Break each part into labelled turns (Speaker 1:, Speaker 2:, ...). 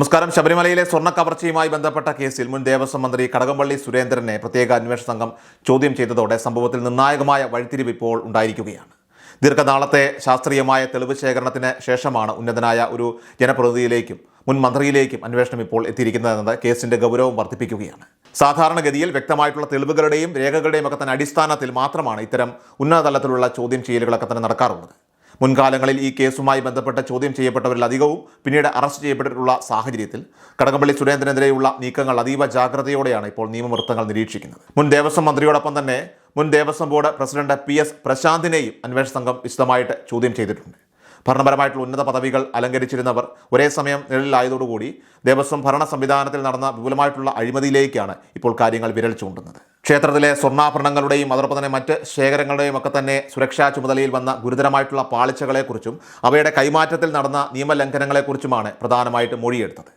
Speaker 1: നമസ്കാരം. ശബരിമലയിലെ സ്വർണ കവർച്ചയുമായി ബന്ധപ്പെട്ട കേസിൽ മുൻ ദേവസ്വം മന്ത്രി കടകംപള്ളി സുരേന്ദ്രനെ പ്രത്യേക അന്വേഷണ സംഘം ചോദ്യം ചെയ്തതോടെ സംഭവത്തിൽ നിർണായകമായ വഴിത്തിരിവ് ഇപ്പോൾ ഉണ്ടായിരിക്കുകയാണ്. ദീർഘനാളത്തെ ശാസ്ത്രീയമായ തെളിവ് ശേഖരണത്തിന് ശേഷമാണ് ഉന്നതനായ ഒരു ജനപ്രതിനിധിയിലേക്കും മുൻ മന്ത്രിയിലേക്കും അന്വേഷണം ഇപ്പോൾ എത്തിയിരിക്കുന്നതെന്നത് കേസിന്റെ ഗൗരവം വർദ്ധിപ്പിക്കുകയാണ്. സാധാരണഗതിയിൽ വ്യക്തമായിട്ടുള്ള തെളിവുകളുടെയും രേഖകളുടെയും ഒക്കെ തന്നെ അടിസ്ഥാനത്തിൽ മാത്രമാണ് ഇത്തരം ഉന്നതതലത്തിലുള്ള ചോദ്യം ചെയ്യലുകളൊക്കെ തന്നെ നടക്കാറുള്ളത്. മുൻകാലങ്ങളിൽ ഈ കേസുമായി ബന്ധപ്പെട്ട് ചോദ്യം ചെയ്യപ്പെട്ടവരിൽ അധികവും പിന്നീട് അറസ്റ്റ് ചെയ്യപ്പെട്ടിട്ടുള്ള സാഹചര്യത്തിൽ കടകംപള്ളി സുരേന്ദ്രനെതിരെയുള്ള നീക്കങ്ങൾ അതീവ ജാഗ്രതയോടെയാണ് ഇപ്പോൾ നിയമവൃത്തങ്ങൾ നിരീക്ഷിക്കുന്നത്. മുൻ ദേവസ്വം മന്ത്രിയോടൊപ്പം തന്നെ മുൻ Devaswom board president P S പ്രശാന്തിനെയും അന്വേഷണ സംഘം വിശദമായിട്ട് ചോദ്യം ചെയ്തിട്ടുണ്ട്. ഭരണപരമായിട്ടുള്ള ഉന്നത പദവികൾ അലങ്കരിച്ചിരുന്നവർ ഒരേ സമയം നിഴലിലായതോടുകൂടി ദേവസ്വം ഭരണ സംവിധാനത്തിൽ നടന്ന വിപുലമായിട്ടുള്ള അഴിമതിയിലേക്കാണ് ഇപ്പോൾ കാര്യങ്ങൾ വിരൽ ചൂണ്ടുന്നത്. ക്ഷേത്രത്തിലെ സ്വർണാഭരണങ്ങളുടെയും അതോടൊപ്പം തന്നെ മറ്റ് ശേഖരങ്ങളുടെയും ഒക്കെ തന്നെ സുരക്ഷാ ചുമതലയിൽ വന്ന ഗുരുതരമായിട്ടുള്ള പാളിച്ചകളെക്കുറിച്ചും അവയുടെ കൈമാറ്റത്തിൽ നടന്ന നിയമലംഘനങ്ങളെക്കുറിച്ചുമാണ് പ്രധാനമായിട്ട് മൊഴിയെടുത്തത്.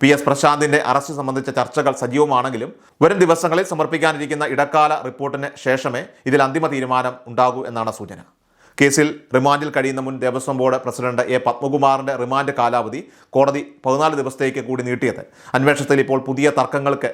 Speaker 1: പി എസ് പ്രശാന്തിന്റെ അറസ്റ്റ് സംബന്ധിച്ച ചർച്ചകൾ സജീവമാണെങ്കിലും വരും ദിവസങ്ങളിൽ സമർപ്പിക്കാനിരിക്കുന്ന ഇടക്കാല റിപ്പോർട്ടിന് ശേഷമേ ഇതിൽ അന്തിമ തീരുമാനം ഉണ്ടാകൂ എന്നാണ് സൂചന. കേസിൽ റിമാൻഡിൽ കഴിയുന്ന മുൻ ദേവസ്വം ബോർഡ് പ്രസിഡന്റ് എ പത്മകുമാറിന്റെ റിമാൻഡ് കാലാവധി കോടതി പതിനാല് ദിവസത്തേക്ക് കൂടി നീട്ടിയത്. അന്വേഷണത്തിൽ ഇപ്പോൾ പുതിയ തർക്കങ്ങൾക്ക്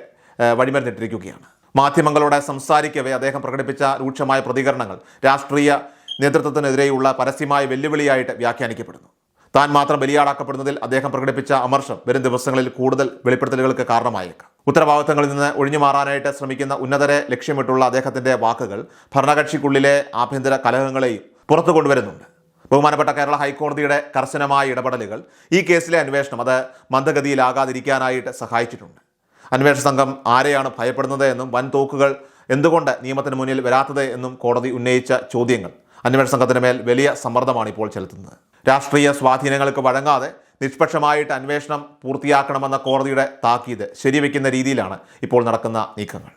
Speaker 1: വഴിമരുന്നിട്ടിരിക്കുകയാണ്. മാധ്യമങ്ങളോട് സംസാരിക്കവേ അദ്ദേഹം പ്രകടിപ്പിച്ച രൂക്ഷമായ പ്രതികരണങ്ങൾ രാഷ്ട്രീയ നേതൃത്വത്തിനെതിരെയുള്ള പരസ്യമായ വെല്ലുവിളിയായിട്ട് വ്യാഖ്യാനിക്കപ്പെടുന്നു. താൻ മാത്രം ബലിയാടാക്കപ്പെടുന്നതിൽ അദ്ദേഹം പ്രകടിപ്പിച്ച അമർഷം വരും ദിവസങ്ങളിൽ കൂടുതൽ വെളിപ്പെടുത്തലുകൾക്ക് കാരണമായേക്കാം. ഉത്തരവാദിത്തങ്ങളിൽ നിന്ന് ഒഴിഞ്ഞു മാറാനായിട്ട് ശ്രമിക്കുന്ന ഉന്നതരെ ലക്ഷ്യമിട്ടുള്ള അദ്ദേഹത്തിന്റെ വാക്കുകൾ ഭരണകക്ഷിക്കുള്ളിലെ ആഭ്യന്തര കലഹങ്ങളെയും പുറത്തു കൊണ്ടുവരുന്നുണ്ട്. ബഹുമാനപ്പെട്ട കേരള ഹൈക്കോടതിയുടെ കർശനമായ ഇടപെടലുകൾ ഈ കേസിലെ അന്വേഷണം അത് മന്ദഗതിയിലാകാതിരിക്കാനായിട്ട് സഹായിച്ചിട്ടുണ്ട്. അന്വേഷണ സംഘം ആരെയാണ് ഭയപ്പെടുന്നത് എന്നും വൻ തോക്കുകൾ എന്തുകൊണ്ട് നിയമത്തിന് മുന്നിൽ വരാത്തത് എന്നും കോടതി ഉന്നയിച്ച ചോദ്യങ്ങൾ. അന്വേഷണ സംഘത്തിന് മേൽ വലിയ സമ്മർദ്ദമാണ് ഇപ്പോൾ ചെലുത്തുന്നത്. രാഷ്ട്രീയ സ്വാധീനങ്ങൾക്ക് വഴങ്ങാതെ നിഷ്പക്ഷമായിട്ട് അന്വേഷണം പൂർത്തിയാക്കണമെന്ന കോടതിയുടെ താക്കീത് ശരിവെക്കുന്ന രീതിയിലാണ് ഇപ്പോൾ നടക്കുന്ന നീക്കങ്ങൾ.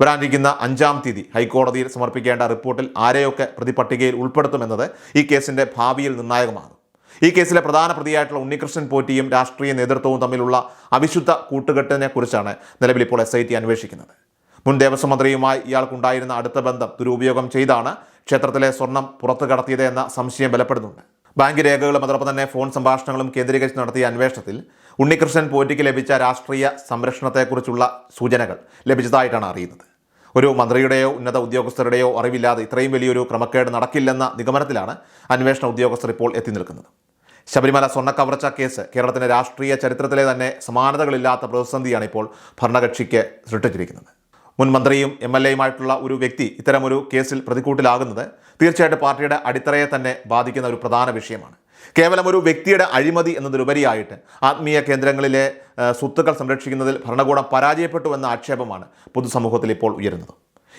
Speaker 1: വരാനിരിക്കുന്ന അഞ്ചാം തീയതി ഹൈക്കോടതിയിൽ സമർപ്പിക്കേണ്ട റിപ്പോർട്ടിൽ ആരെയൊക്കെ പ്രതിപട്ടികയിൽ ഉൾപ്പെടുത്തുമെന്നത് ഈ കേസിന്റെ ഭാവിയിൽ നിർണായകമാകും. ഈ കേസിലെ പ്രധാന പ്രതിയായിട്ടുള്ള ഉണ്ണികൃഷ്ണൻ പോറ്റിയും രാഷ്ട്രീയ നേതൃത്വവും തമ്മിലുള്ള അവിശുദ്ധ കൂട്ടുകെട്ടിനെ കുറിച്ചാണ് നിലവിൽ ഇപ്പോൾ എസ് ഐ ടി അന്വേഷിക്കുന്നത്. മുൻ ദേവസ്വം മന്ത്രിയുമായി ഇയാൾക്കുണ്ടായിരുന്ന അടുത്ത ബന്ധം ദുരുപയോഗം ചെയ്താണ് ക്ഷേത്രത്തിലെ സ്വർണം പുറത്തു കടത്തിയത് എന്ന സംശയം ബലപ്പെടുന്നുണ്ട്. ബാങ്ക് രേഖകളും അതോടൊപ്പം തന്നെ ഫോൺ സംഭാഷണങ്ങളും കേന്ദ്രീകരിച്ച് നടത്തിയ അന്വേഷണത്തിൽ ഉണ്ണികൃഷ്ണൻ പോറ്റിക്ക് ലഭിച്ച രാഷ്ട്രീയ സംരക്ഷണത്തെക്കുറിച്ചുള്ള സൂചനകൾ ലഭിച്ചതായിട്ടാണ് അറിയുന്നത്. ഒരു മന്ത്രിയുടെയോ ഉന്നത ഉദ്യോഗസ്ഥരുടെയോ അറിവില്ലാതെ ഇത്രയും വലിയൊരു ക്രമക്കേട് നടക്കില്ലെന്ന നിഗമനത്തിലാണ് അന്വേഷണ ഉദ്യോഗസ്ഥർ ഇപ്പോൾ എത്തി നിൽക്കുന്നത്. ശബരിമല സ്വർണ കവർച്ച കേസ് കേരളത്തിന്റെ രാഷ്ട്രീയ ചരിത്രത്തിലെ തന്നെ സമാനതകളില്ലാത്ത പ്രതിസന്ധിയാണ് ഇപ്പോൾ ഭരണകക്ഷിക്ക് സൃഷ്ടിച്ചിരിക്കുന്നത്. മുൻ മന്ത്രിയും എം എൽ എയുമായിട്ടുള്ള ഒരു വ്യക്തി ഇത്തരമൊരു കേസിൽ പ്രതിക്കൂട്ടിലാകുന്നത് തീർച്ചയായിട്ടും പാർട്ടിയുടെ അടിത്തറയെ തന്നെ ബാധിക്കുന്ന ഒരു പ്രധാന വിഷയമാണ്. കേവലം ഒരു വ്യക്തിയുടെ അഴിമതി എന്നതിലുപരിയായിട്ട് ആത്മീയ കേന്ദ്രങ്ങളിലെ സ്വത്തുക്കൾ സംരക്ഷിക്കുന്നതിൽ ഭരണകൂടം പരാജയപ്പെട്ടു എന്ന ആക്ഷേപമാണ് പൊതുസമൂഹത്തിൽ ഇപ്പോൾ ഉയരുന്നത്.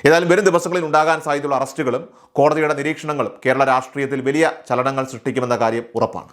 Speaker 1: ഏതായാലും വരും ദിവസങ്ങളിൽ ഉണ്ടാകാൻ സാധ്യതയുള്ള അറസ്റ്റുകളും കോടതിയുടെ നിരീക്ഷണങ്ങളും കേരള രാഷ്ട്രീയത്തിൽ വലിയ ചലനങ്ങൾ സൃഷ്ടിക്കുമെന്ന കാര്യം ഉറപ്പാണ്.